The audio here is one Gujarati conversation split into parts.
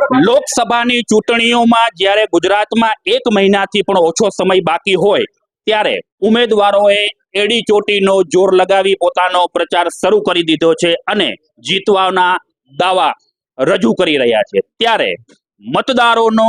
લોકસભાની ચૂંટણીઓમાં જ્યારે ગુજરાતમાં એક મહિનાથી પણ ઓછો સમય બાકી હોય, ત્યારે ઉમેદવારોએ એડી ચોટીનો જોર લગાવી પોતાનો પ્રચાર શરૂ કરી દીધો છે અને જીતવાના દાવા રજૂ કરી રહ્યા છે. ત્યારે મતદારોનો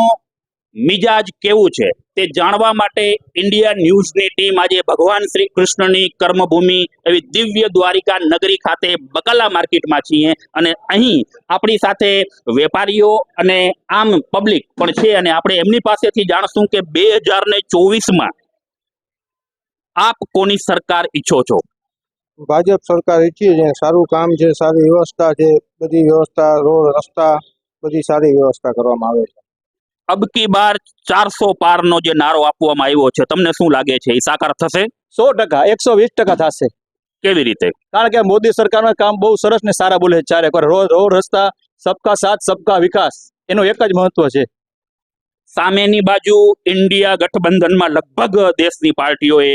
મિજાજ કેવું છે તે જાણવા માટે ઇન્ડિયા ન્યૂઝની ટીમ આજે ભગવાન શ્રી કૃષ્ણની કર્મભૂમિ એવી દિવ્ય દ્વારિકા નગરી ખાતે બકાલા માર્કેટમાં છીએ અને અહીં આપણી સાથે વેપારીઓ અને આમ પબ્લિક પણ છે અને આપણે એમની પાસેથી જાણશું કે બે હજાર ને ચોવીસમાં આપ કોની સરકાર ઈચ્છો છો? ભાજપ સરકાર ઈચ્છી છે, સારું કામ છે, સારી વ્યવસ્થા છે, બધી વ્યવસ્થા, રોડ, રસ્તા, બધી સારી વ્યવસ્થા કરવામાં આવે છે. અબ કી બાર ચારસો પાર નો જે નારો આપવામાં આવ્યો છે તમને શું લાગે છે? એ સાકાર થશે? સો ટકા એકસો વીસ ટકા થશે. કેવી રીતે? કારણ કે મોદી સરકારના કામ બહુ સરસ ને સારા બોલે છે ચારે રોડ રોડ રસ્તા સબકા સાથ સબકા વિકાસ એનું એક જ મહત્વ છે. સામેની બાજુ ઇન્ડિયા ગઠબંધનમાં લગભગ દેશની પાર્ટીઓએ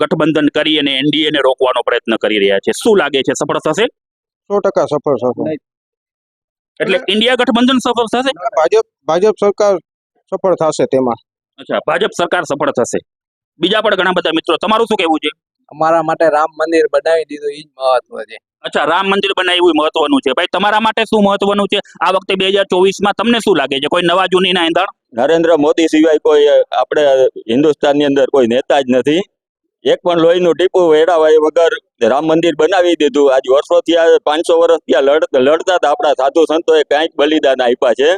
ગઠબંધન કરી અને એનડીએ ને રોકવાનો પ્રયત્ન કરી રહ્યા છે. શું લાગે છે? સફળ થશે? સો ટકા સફળ થશે. એટલે ઇન્ડિયા ગઠબંધન સફળ થશે? ભાજપ ભાજપ સરકાર સફળ થશે તેમાં. અચ્છા ભાજપ સરકાર સફળ થશે. બીજા પણ ઘણા બધા મિત્રો તમારું શું કહેવું છે? અમારા માટે રામ મંદિર બનાવી દીધું એ જ મહત્વ છે. અચ્છા રામ મંદિર બનાવ્યું મહત્વનું છે. ભાઈ તમારા માટે શું મહત્વનું છે? આ વખતે બે હજાર ચોવીસમાં તમને શું લાગે છે? કોઈ નવા જૂની ના એંધાણ? નરેન્દ્ર મોદી સિવાય કોઈ આપણે હિન્દુસ્તાનની અંદર કોઈ નેતા જ નથી. એક પણ લોહીનું ટીપું વેડાવાય વગર રામ મંદિર બનાવી દીધું. આજ વર્ષોથી આ પાંચસો વર્ષ ત્યાં લડતા હતા આપણા સાધુ સંતોએ કાંઈક બલિદાન આપ્યા છે.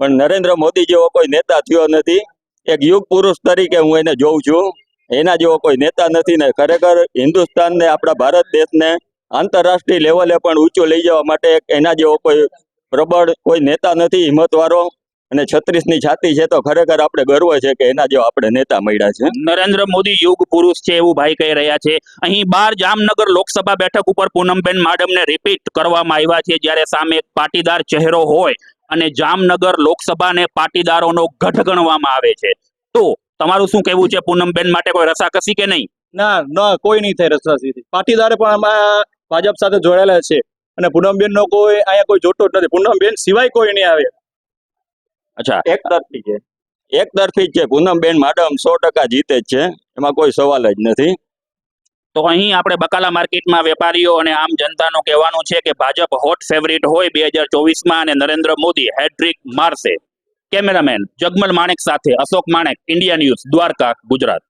પણ નરેન્દ્ર મોદી જેવો કોઈ નેતા થયો નથી. એક યુગ પુરુષ તરીકે હું એને જોઉં છું. એના જેવો કોઈ નેતા નથી ને ખરેખર હિન્દુસ્તાનને, આપણા ભારત દેશને આંતરરાષ્ટ્રીય લેવલે પણ ઊંચું લઈ જવા માટે એના જેવો કોઈ પ્રબળ કોઈ નેતા નથી, હિંમતવાળો. અને છત્રીસની છાતી છે તો ખરેખર આપણે ગર્વ છે કે એના જેવા આપણે નેતા મળ્યા છે. નરેન્દ્ર મોદી યુગ પુરુષ છે એવું ભાઈ કહી રહ્યા છે. અહીં બાર જામનગર લોકસભા બેઠક ઉપર પૂનમબેન માડમને રિપીટ કરવામાં આવ્યા છે. જ્યારે સામે એક પાટીદાર ચહેરો હોય અને જામનગર લોકસભાને પાટીદારોનો ગઢ ગણવામાં આવે છે. તો તમારું શું કહેવું છે? પૂનમબેન માટે કોઈ રસાકસી કે નહીં? ના ના કોઈ નહીં થાય રસાકસી પાટીદારે પણ આમાં ભાજપ સાથે જોડાયેલા છે. અને પૂનમબેન નો કોઈ અહીંયા કોઈ જોતો જ નથી. પૂનમબેન સિવાય કોઈ નહીં આવે. અચ્છા. એક તરફી છે. એક તરફી છે. પૂનમબેન માડમ સો ટકા જીતે જ છે. એમાં કોઈ સવાલ જ નથી. તો અહીં આપણે બકાલા માર્કેટમાં વેપારીઓ અને આમ જનતાનું કહેવાનું છે કે ભાજપ હોટ ફેવરિટ હોય બે હજાર ચોવીસમાં અને નરેન્દ્ર મોદી હેટ્રિક મારશે. કેમેરામેન જગમલ માણેક સાથે અશોક માણેક ઇન્ડિયા ન્યૂઝ દ્વારકા ગુજરાત.